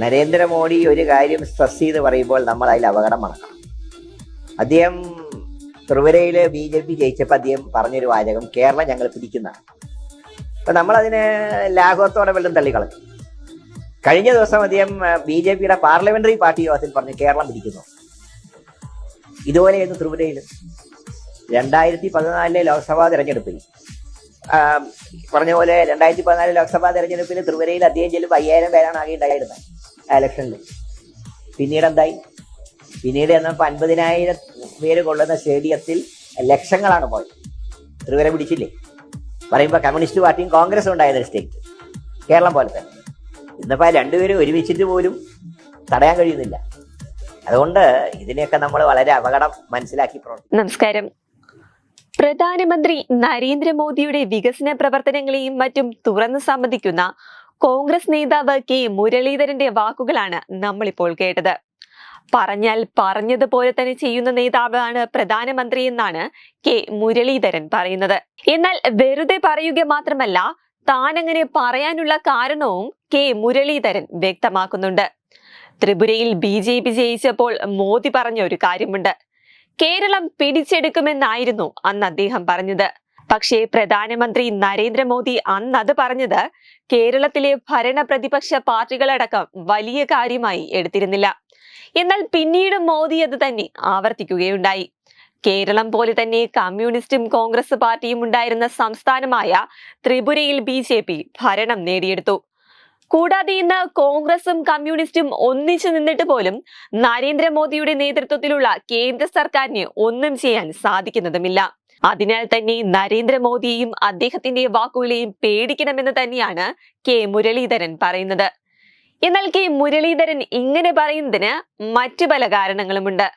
നരേന്ദ്രമോദി ഒരു കാര്യം സ്ട്രെസ് ചെയ്ത് പറയുമ്പോൾ നമ്മൾ അതിൽ അപകടം മണക്കണം അദ്ദേഹം ത്രിപുരയിൽ ബി ജെ പി ജയിച്ചപ്പോൾ അദ്ദേഹം പറഞ്ഞൊരു വാചകം കേരളം ഞങ്ങൾ പിടിക്കുന്നതാണ്. അപ്പൊ നമ്മളതിനെ ലാഘവത്തോടെ വെള്ളം തള്ളിക്കളഞ്ഞു. കഴിഞ്ഞ ദിവസം അദ്ദേഹം ബി ജെ പിയുടെ പാർലമെന്ററി പാർട്ടി യോഗത്തിൽ പറഞ്ഞു കേരളം പിടിക്കുന്നു. ഇതുപോലെയായിരുന്നു ത്രിപുരയിൽ രണ്ടായിരത്തി പതിനാലിലെ ലോക്സഭാ തെരഞ്ഞെടുപ്പിൽ പറഞ്ഞ പോലെ രണ്ടായിരത്തി പതിനാല് ലോക്സഭാ തെരഞ്ഞെടുപ്പിൽ ത്രിപുരയിൽ അദ്ദേഹം ചെല്ലുമ്പോൾ അയ്യായിരം പേരാണ് ആകെ ഉണ്ടായിരുന്നത്. ഇലക്ഷനിൽ പിന്നീട് എന്തായി പിന്നീട് എന്നപ്പോൾ അൻപതിനായിരം പേര് കൊള്ളുന്ന സ്റ്റേഡിയത്തിൽ ലക്ഷങ്ങളാണ് പോയത്. ത്രിപുര പിടിച്ചില്ലേ? പറയുമ്പോൾ കമ്മ്യൂണിസ്റ്റ് പാർട്ടിയും കോൺഗ്രസും ഉണ്ടായത് സ്റ്റേറ്റ്. കേരളം പോലെ തന്നെ. ഇന്നിപ്പോൾ രണ്ടുപേരും ഒരുമിച്ചിട്ട് പോലും തടയാൻ കഴിയുന്നില്ല. അതുകൊണ്ട് ഇതിനെയൊക്കെ നമ്മൾ വളരെ അപകടം മനസ്സിലാക്കി നമസ്കാരം. പ്രധാനമന്ത്രി നരേന്ദ്രമോദിയുടെ വികസന പ്രവർത്തനങ്ങളെയും മറ്റും തുറന്നു സമ്മതിക്കുന്ന കോൺഗ്രസ് നേതാവ് കെ മുരളീധരന്റെ വാക്കുകളാണ് നമ്മളിപ്പോൾ കേട്ടത്. പറഞ്ഞാൽ പറഞ്ഞതുപോലെ തന്നെ ചെയ്യുന്ന നേതാവാണ് പ്രധാനമന്ത്രി എന്നാണ് കെ മുരളീധരൻ പറയുന്നത്. എന്നാൽ വെറുതെ പറയുക മാത്രമല്ല താനങ്ങനെ പറയാനുള്ള കാരണവും കെ മുരളീധരൻ വ്യക്തമാക്കുന്നുണ്ട്. ത്രിപുരയിൽ ബി ജെ പി ജയിച്ചപ്പോൾ മോദി പറഞ്ഞ ഒരു കാര്യമുണ്ട്. കേരളം പിടിച്ചെടുക്കുമെന്നായിരുന്നു അന്ന് അദ്ദേഹം പറഞ്ഞത്. പക്ഷേ പ്രധാനമന്ത്രി നരേന്ദ്രമോദി അന്ന് അത് പറഞ്ഞത് കേരളത്തിലെ ഭരണ പ്രതിപക്ഷ പാർട്ടികളടക്കം വലിയ കാര്യമായി എടുത്തിരുന്നില്ല. എന്നാൽ പിന്നീട് മോദി അത് തന്നെ ആവർത്തിക്കുകയുണ്ടായി. കേരളം പോലെ തന്നെ കമ്മ്യൂണിസ്റ്റും കോൺഗ്രസ് പാർട്ടിയും ഉണ്ടായിരുന്ന സംസ്ഥാനമായ ത്രിപുരയിൽ ബി ജെ പി ഭരണം നേടിയെടുത്തു. കൂടാതെ ഇന്ന് കോൺഗ്രസും കമ്മ്യൂണിസ്റ്റും ഒന്നിച്ചു നിന്നിട്ട് പോലും നരേന്ദ്രമോദിയുടെ നേതൃത്വത്തിലുള്ള കേന്ദ്ര സർക്കാരിന് ഒന്നും ചെയ്യാൻ സാധിക്കുന്നതുമില്ല. അതിനാൽ തന്നെ നരേന്ദ്രമോദിയെയും അദ്ദേഹത്തിന്റെ വാക്കുകളെയും പേടിക്കണമെന്ന് തന്നെയാണ് കെ മുരളീധരൻ പറയുന്നത്. എന്നാൽ കെ മുരളീധരൻ ഇങ്ങനെ പറയുന്നതിന് മറ്റു പല കാരണങ്ങളുമുണ്ട്.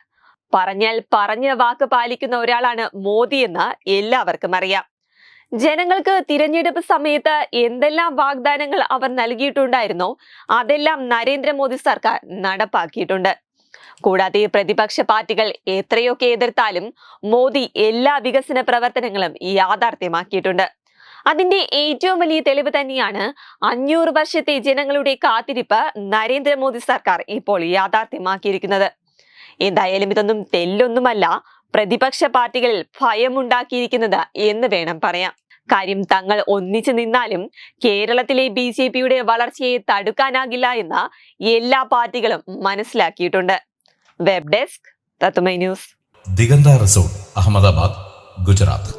പറഞ്ഞാൽ പറഞ്ഞ വാക്ക് പാലിക്കുന്ന ഒരാളാണ് മോദി എന്ന് എല്ലാവർക്കും അറിയാം. ജനങ്ങൾക്ക് തിരഞ്ഞെടുപ്പ് സമയത്ത് എന്തെല്ലാം വാഗ്ദാനങ്ങൾ അവർ നൽകിയിട്ടുണ്ടായിരുന്നോ അതെല്ലാം നരേന്ദ്രമോദി സർക്കാർ നടപ്പാക്കിയിട്ടുണ്ട്. കൂടാതെ പ്രതിപക്ഷ പാർട്ടികൾ എത്രയൊക്കെ എതിർത്താലും മോദി എല്ലാ വികസന പ്രവർത്തനങ്ങളും യാഥാർത്ഥ്യമാക്കിയിട്ടുണ്ട്. അതിന്റെ ഏറ്റവും വലിയ തെളിവ് തന്നെയാണ് അഞ്ഞൂറ് വർഷത്തെ ജനങ്ങളുടെ കാത്തിരിപ്പ് നരേന്ദ്രമോദി സർക്കാർ ഇപ്പോൾ യാഥാർത്ഥ്യമാക്കിയിരിക്കുന്നത്. എന്തായാലും ഇതൊന്നും തെല്ലൊന്നുമല്ല പ്രതിപക്ഷ പാർട്ടികളിൽ ഭയമുണ്ടാക്കിയിരിക്കുന്നത് എന്ന് വേണം പറയാം കാര്യം തങ്ങൾ ഒന്നിച്ചു നിന്നാലും കേരളത്തിലെ ബി ജെ പിയുടെ വളർച്ചയെ തടുക്കാനാകില്ല എന്ന് എല്ലാ പാർട്ടികളും മനസ്സിലാക്കിയിട്ടുണ്ട്. വെബ് ഡെസ്ക് തത്തുമൈ ന്യൂസ് ദിഗന്ത റിസോർട്ട് അഹമ്മദാബാദ് ഗുജറാത്ത്